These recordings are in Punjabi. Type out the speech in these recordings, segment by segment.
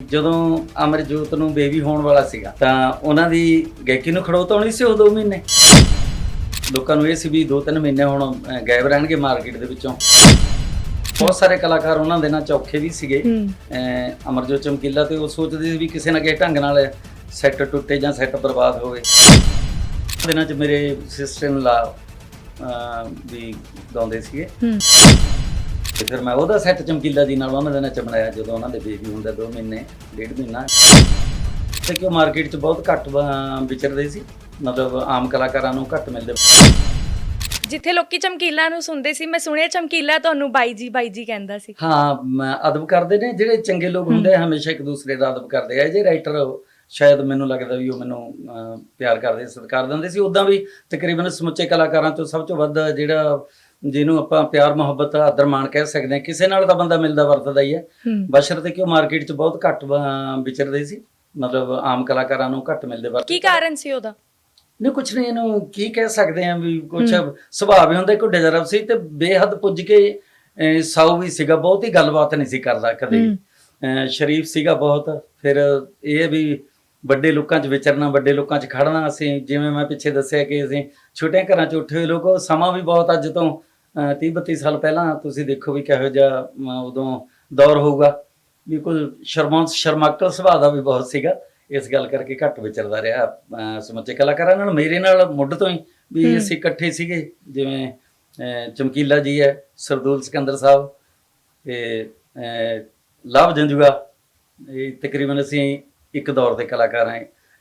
ਜਦੋਂ ਅਮਰਜੋਤ ਨੂੰ ਬੇਬੀ ਹੋਣ ਵਾਲਾ ਸੀਗਾ ਤਾਂ ਉਹਨਾਂ ਦੀ ਗਾਇਕੀ ਨੂੰ ਖੜੋਤਾ ਹੋਣੀ ਸੀ ਉਹ 2 ਮਹੀਨੇ। ਲੋਕਾਂ ਨੂੰ ਇਹ ਸੀ ਵੀ 2-3 ਮਹੀਨੇ ਹੁਣ ਗਾਇਬ ਰਹਿਣਗੇ ਮਾਰਕੀਟ ਦੇ ਵਿੱਚੋਂ। ਬਹੁਤ ਸਾਰੇ ਕਲਾਕਾਰ ਉਹਨਾਂ ਦੇ ਨਾਲ ਚੌਖੇ ਵੀ ਸੀਗੇ। ਅਮਰਜੋਤ ਚਮਕੀਲਾ ਤੇ ਉਹ ਸੋਚਦੇ ਸੀ ਵੀ ਕਿਸੇ ਨਾ ਕਿਸੇ ਢੰਗ ਨਾਲ ਸੈੱਟ ਟੁੱਟੇ ਜਾਂ ਸੈੱਟ ਬਰਬਾਦ ਹੋਵੇ। ਦਿਨਾਂ 'ਚ ਮੇਰੇ ਸਿਸਟਰ ਲਾ ਵੀ ਗਾਉਂਦੇ ਸੀਗੇ। ਤੇ ਫਿਰ ਮੈਂ ਉਹਦਾ ਸੈੱਟ ਚਮਕੀਲਾ ਜੀ ਨਾਲ ਉਹਨਾਂ ਦੇ ਚ ਬਣਾਇਆ ਜਦੋਂ ਉਹਨਾਂ ਦੇ ਬੇਬੀ ਹੁੰਦਾ 2 ਮਹੀਨੇ ਡੇਢ ਮਹੀਨਾ। ਤੇ ਕਿ ਮਾਰਕੀਟ 'ਚ ਬਹੁਤ ਘੱਟ ਵਿਚਰਦੇ ਸੀ। ਮਤਲਬ ਆਮ ਕਲਾਕਾਰਾਂ ਨੂੰ ਘੱਟ ਮਿਲਦੇ। ਜਿੱਥੇ ਲੋਕੀ ਚਮਕੀਲਾ ਨੂੰ ਸੁਣਦੇ ਸੀ ਮੈਂ ਸੁਣਿਆ ਚਮਕੀਲਾ ਤੁਹਾਨੂੰ ਬਾਈ ਜੀ ਬਾਈ ਜੀ ਕਹਿੰਦਾ ਸੀ। ਹਾਂ ਮ- ਅਦਬ ਕਰਦੇ ਨੇ ਜਿਹੜੇ ਚੰਗੇ ਲੋਕ ਹੁੰਦੇ ਆ ਹਮੇਸ਼ਾ ਇੱਕ ਦੂਸਰੇ ਦਾ ਅਦਬ ਕਰਦੇ ਆ। ਇਹ ਜੇ ਰਾਈਟਰ ਸ਼ਾਇਦ ਮੈਨੂੰ ਲੱਗਦਾ ਵੀ ਉਹ ਮੈਨੂੰ ਅਹ, ਪਿਆਰ ਕਰਦੇ ਸਤਿਕਾਰ ਦਿੰਦੇ ਸੀ। ਉਦਾਂ ਵੀ ਤਕਰੀਬਨ ਸਮੁੱਚੇ ਕਲਾਕਾਰਾਂ ਤੋਂ ਸਭ ਤੋਂ ਵੱਧ ਜਿਹੜਾ ਜਿਹਨੂੰ ਆਪਾਂ ਪਿਆਰ ਮੁਹੱਬਤ ਆਦਰ ਮਾਣ ਕਹਿ ਸਕਦੇ ਹਾਂ ਕਿਸੇ ਨਾਲ ਤਾਂ ਬੰਦਾ ਮਿਲਦਾ ਵਰਤਦਾ ਹੀ ਹੈ। ਹੂੰ। ਬਸ਼ਰਤੇ ਕਿ ਉਹ ਮਾਰਕੀਟ 'ਚ ਬਹੁਤ ਘੱਟ ਵਿਚਰਦੇ ਸੀ? ਮਤਲਬ ਆਮ ਕਲਾਕਾਰਾਂ ਨੂੰ ਘੱਟ ਮਿਲਦੇ ਵਰਤਦੇ ਕੀ ਕਾਰਨ ਸੀ ਉਹਦਾ? ਨਹੀਂ ਕੁਛ ਨਹੀਂ ਇਹਨੂੰ ਕੀ ਕਹਿ ਸਕਦੇ ਆ ਵੀ ਕੁਛ ਸੁਭਾਅ ਵੀ ਹੁੰਦਾ ਇੱਕ ਡਜਰਵ ਸੀ ਤੇ ਬੇਹੱਦ ਪੁੱਜ ਕੇ ਸਾਊ ਵੀ ਸੀਗਾ ਬਹੁਤ ਹੀ ਗੱਲਬਾਤ ਨਹੀਂ ਸੀ ਕਰਦਾ ਕਦੇ ਸ਼ਰੀਫ ਸੀਗਾ ਬਹੁਤ ਫਿਰ ਇਹ ਵੀ ਵੱਡੇ ਲੋਕਾਂ 'ਚ ਵਿਚਰਨਾ ਵੱਡੇ ਲੋਕਾਂ 'ਚ ਖੜਨਾ ਅਸੀਂ ਜਿਵੇਂ ਮੈਂ ਪਿੱਛੇ ਦੱਸਿਆ ਕਿ ਅਸੀਂ ਛੋਟੇ ਘਰਾਂ 'ਚ ਉੱਠੇ ਹੋਏ ਲੋਕ ਉਹ ਸਮਾਂ ਵੀ ਬਹੁਤ ਅੱਜ ਤੋਂ 30 32 ਸਾਲ ਪਹਿਲਾਂ ਤੁਸੀਂ ਦੇਖੋ ਵੀ ਕਿਹੋ ਜਿਹਾ ਉਦੋਂ ਦੌਰ ਹੋਊਗਾ। ਵੀ ਕੋਈ ਸ਼ਰਮਾ ਸ਼ਰਮਾਕਲ ਸੁਭਾਅ ਦਾ ਵੀ ਬਹੁਤ ਸੀਗਾ। ਇਸ ਗੱਲ ਕਰਕੇ ਘੱਟ ਵਿਚਰਦਾ ਰਿਹਾ। ਸਮੁੱਚੇ ਕਲਾਕਾਰਾਂ ਨਾਲ ਮੇਰੇ ਨਾਲ ਮੁੱਢ ਤੋਂ ਹੀ ਵੀ। ਅਸੀਂ ਇਕੱਠੇ ਸੀਗੇ। ਜਿਵੇਂ ਚਮਕੀਲਾ ਜੀ ਹੈ ਸਰਦੂਲ ਸਿਕੰਦਰ ਸਾਹਿਬ ਤੇ ਲਵ ਜੰਜੂਗਾ ਇਹ ਤਕਰੀਬਨ ਅਸੀਂ ਇੱਕ ਦੌਰ ਦੇ ਕਲਾਕਾਰ ਹਾਂ।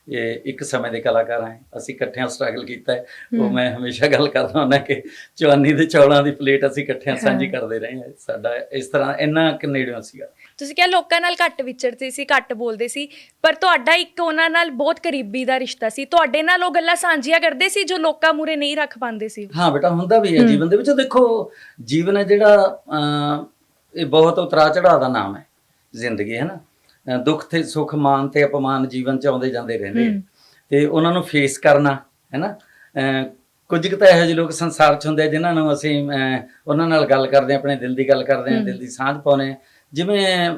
ਇਹ ਇੱਕ ਸਮੇਂ ਦੇ ਕਲਾਕਾਰ ਹਾਂ ਅਸੀਂ ਇਕੱਠਿਆਂ ਸਟਰਗਲ ਕੀਤਾ ਹੈ। ਉਹ ਹੂੰ। ਮੈਂ ਹਮੇਸ਼ਾ ਗੱਲ ਕਰਦਾ ਹੁੰਦਾ ਕਿ ਚਵਾਨੀ ਦੇ ਚੌਲਾਂ ਦੀ ਪਲੇਟ ਅਸੀਂ ਇਕੱਠਿਆਂ ਸਾਂਝੀ ਹਾਂ। ਕਰਦੇ ਰਹੇ ਹਾਂ। ਸਾਡਾ ਇਸ ਤਰ੍ਹਾਂ ਇੰਨਾ ਕੁ ਨੇੜਿਓਂ ਸੀਗਾ। ਤੁਸੀਂ ਕਿਹਾ ਲੋਕਾਂ ਨਾਲ ਘੱਟ ਵਿਚਰਦੇ ਸੀ ਘੱਟ ਬੋਲਦੇ ਸੀ ਪਰ ਤੁਹਾਡਾ ਇੱਕ ਉਹਨਾਂ ਨਾਲ ਬਹੁਤ ਕਰੀਬੀ ਦਾ ਰਿਸ਼ਤਾ ਸੀ। ਤੁਹਾਡੇ ਨਾਲ ਉਹ ਗੱਲਾਂ ਸਾਂਝੀਆਂ ਕਰਦੇ ਸੀ ਜੋ ਲੋਕਾਂ ਮੂਰੇ ਨਹੀਂ ਰੱਖ ਪਾਉਂਦੇ ਸੀ? ਹਾਂ ਬੇਟਾ ਹੁੰਦਾ ਵੀ ਹੈ ਹੂੰ। ਜੀਵਨ ਦੇ ਵਿੱਚ। ਦੇਖੋ ਜੀਵਨ ਹੈ ਜਿਹੜਾ ਇਹ ਬਹੁਤ ਉਤਰਾ ਚੜਾਅ ਦਾ ਨਾਮ ਹੈ। ਜ਼ਿੰਦਗੀ ਹੈ ਨਾ? ਦੁੱਖ ਤੇ ਸੁੱਖ ਮਾਨ ਤੇ ਅਪਮਾਨ ਜੀਵਨ ਚ ਆਉਂਦੇ ਜਾਂਦੇ ਰਹਿੰਦੇ ਆ। ਤੇ ਉਹਨਾਂ ਨੂੰ ਫੇਸ ਕਰਨਾ ਹੈ ਨਾ ਅਹ, ਕੁਝ ਕੁ ਤਾਂ ਇਹੋ ਜਿਹੇ ਲੋਕ ਸੰਸਾਰ ਚ ਹੁੰਦੇ ਜਿਨ੍ਹਾਂ ਨੂੰ ਅਸੀਂ ਉਹਨਾਂ ਨਾਲ ਗੱਲ ਕਰਦੇ ਆ ਆਪਣੇ ਦਿਲ ਦੀ ਗੱਲ ਕਰਦੇ ਆ। ਦਿਲ ਦੀ ਸਾਂਝ ਪਾਉਂਦੇ ਆ। ਜਿਵੇਂ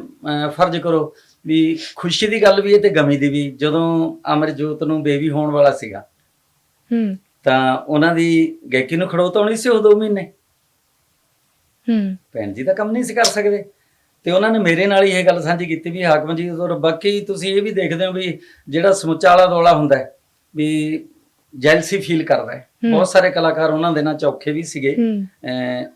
ਫਰਜ਼ ਕਰੋ ਵੀ ਖੁਸ਼ੀ ਦੀ ਗੱਲ ਵੀ ਹੈ ਤੇ ਗਮੀ ਦੀ ਵੀ ਜਦੋਂ ਅਮਰਜੋਤ ਨੂੰ ਬੇਬੀ ਹੋਣ ਵਾਲਾ ਸੀਗਾ। ਹੂੰ। ਤਾਂ ਉਹਨਾਂ ਦੀ ਗਾਇਕੀ ਨੂੰ ਖੜੋਤਾ ਹੋਣੀ ਸੀ ਉਹ 2 ਮਹੀਨੇ। ਹੂੰ। ਭੈਣ ਜੀ ਤਾਂ ਕੰਮ ਨਹੀਂ ਸੀ ਕਰ ਸਕਦੇ। ਤੇ ਉਹਨਾਂ ਨੇ ਮੇਰੇ ਨਾਲ ਹੀ ਇਹ ਗੱਲ ਸਾਂਝੀ ਕੀਤੀ ਵੀ ਹਾਕਮ ਜੀ ਔਰ ਬਾਕੀ ਤੁਸੀਂ ਇਹ ਵੀ ਦੇਖਦੇ ਹੋ ਵੀ ਜਿਹੜਾ ਸਮੁੱਚਾ ਆਲਾ ਦੋਲਾ ਹੁੰਦਾ ਹੈ ਵੀ ਜੈਲਸੀ ਫੀਲ ਕਰਦਾ ਹੈ। ਬਹੁਤ ਸਾਰੇ ਕਲਾਕਾਰ ਉਹਨਾਂ ਦੇ ਨਾਲ ਚੌਖੇ ਵੀ ਸੀਗੇ।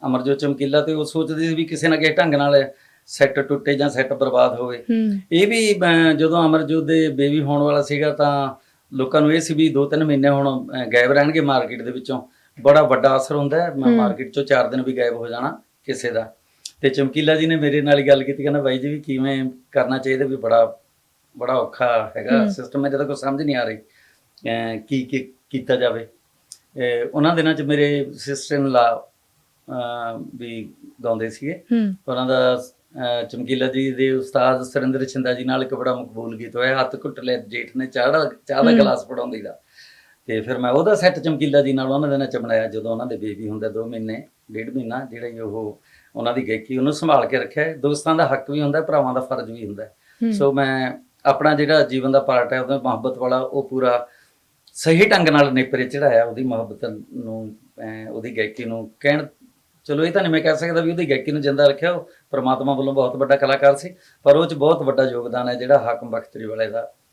ਅਮਰਜੋਤ ਚਮਕੀਲਾ ਤੇ ਉਹ ਸੋਚਦੇ ਸੀ ਵੀ ਕਿਸੇ ਨਾ ਕਿਸੇ ਢੰਗ ਨਾਲ ਸੈੱਟ ਟੁੱਟੇ ਜਾਂ ਸੈੱਟ ਬਰਬਾਦ ਹੋਵੇ। ਇਹ ਵੀ ਜਦੋਂ ਅਮਰਜੋਤ ਦੇ ਬੇਬੀ ਹੋਣ ਵਾਲਾ ਸੀਗਾ ਤਾਂ ਲੋਕਾਂ ਨੂੰ ਇਹ ਸੀ ਵੀ 2-3 ਮਹੀਨੇ ਹੁਣ ਗਾਇਬ ਰਹਿਣਗੇ ਮਾਰਕੀਟ ਦੇ ਵਿੱਚੋਂ। ਬੜਾ ਵੱਡਾ ਅਸਰ ਹੁੰਦਾ ਹੂੰ। ਮਾਰਕੀਟ ਚੋਂ 4 ਦਿਨ ਵੀ ਗਾਇਬ ਹੋ ਜਾਣਾ ਕਿਸੇ ਦਾ। ਤੇ ਚਮਕੀਲਾ ਜੀ ਨੇ ਮੇਰੇ ਨਾਲ ਹੀ ਗੱਲ ਕੀਤੀ ਕਹਿੰਦਾ ਬਾਈ ਜੀ ਵੀ ਕਿਵੇਂ ਕਰਨਾ ਚਾਹੀਦਾ ਵੀ ਬੜਾ ਬੜਾ ਔਖਾ ਹੈਗਾ ਹੂੰ। ਸਿਸਟਮ ਤਾਂ ਕੋਈ ਸਮਝ ਨਹੀਂ ਆ ਰਹੀ ਕੀ ਕੀ ਕੀਤਾ ਜਾਵੇ ਉਹਨਾਂ ਦਿਨਾਂ 'ਚ ਮੇਰੇ ਸਿਸਟਰ ਲਾ ਵੀ ਗਾਉਂਦੇ ਸੀਗੇ ਹੂੰ ਉਹਨਾਂ ਦਾ ਚਮਕੀਲਾ ਜੀ ਦੇ ਉਸਤਾਦ ਸੁਰਿੰਦਰ ਛਿੰਦਾ ਜੀ ਨਾਲ ਇੱਕ ਬੜਾ ਮਕਬੂਲ ਗੀਤ ਹੋਇਆ ਹੱਥ ਘੁੱਟ ਲੈ ਜੇਠ ਨੇ ਚਾਹ ਦਾ ਚਾਹ ਦਾ ਹੂੰ। ਗਲਾਸ ਫੜਾਉਂਦੀ ਦਾ ਤੇ ਫਿਰ ਮੈਂ ਉਹਦਾ ਸੈੱਟ ਚਮਕੀਲਾ ਜੀ ਨਾਲ ਉਹਨਾਂ ਦੇ ਨਾਲ ਚ ਬਣਾਇਆ ਜਦੋਂ ਉਹਨਾਂ ਦੇ ਬੇਬੀ ਹੁੰਦਾ 2 ਮਹੀਨੇ ਡੇਢ ਮਹੀਨਾ ਜਿਹੜਾ ਉਹ ਉਹਨਾਂ ਦੀ ਗਾਇਕੀ ਉਹਨੂੰ ਸੰਭਾਲ ਕੇ ਰੱਖਿਆ। ਦੋਸਤਾਂ ਦਾ ਹੱਕ ਵੀ ਹੁੰਦਾ ਭਰਾਵਾਂ ਦਾ ਫਰਜ਼ ਵੀ ਹੁੰਦਾ। ਸੋ ਮੈਂ ਆਪਣਾ ਜਿਹੜਾ ਜੀਵਨ ਦਾ ਪਾਰਟ ਹੈ ਉਹਦਾ ਮੁਹੱਬਤ ਵਾਲਾ ਉਹ ਪੂਰਾ ਸਹੀ ਢੰਗ ਨਾਲ ਨੇਪਰੇ ਚੜਾਇਆ ਉਹਦੀ ਮੁਹੱਬਤ ਨੂੰ ਉਹਦੀ ਗਾਇਕੀ ਨੂੰ ਕਹਿਣ ਚਲੋ ਇਹ ਤਾਂ ਨਹੀਂ ਮੈਂ ਕਹਿ ਸਕਦਾ ਵੀ ਉਹਦੀ ਗਾਇਕੀ ਨੂੰ ਜਿੰਦਾ ਰੱਖਿਆ ਉਹ ਪ੍ਰਮਾਤਮਾ ਵੱਲੋਂ ਬਹੁਤ ਵੱਡਾ ਕਲਾਕਾਰ ਸੀ ਪਰ ਉਹ ਚ ਬਹੁਤ ਵੱਡਾ ਯੋਗਦਾਨ ਹੈ ਜਿਹੜਾ ਹਾਕਮ ਬਖਤਰੀ ਵਾਲੇ ਦਾ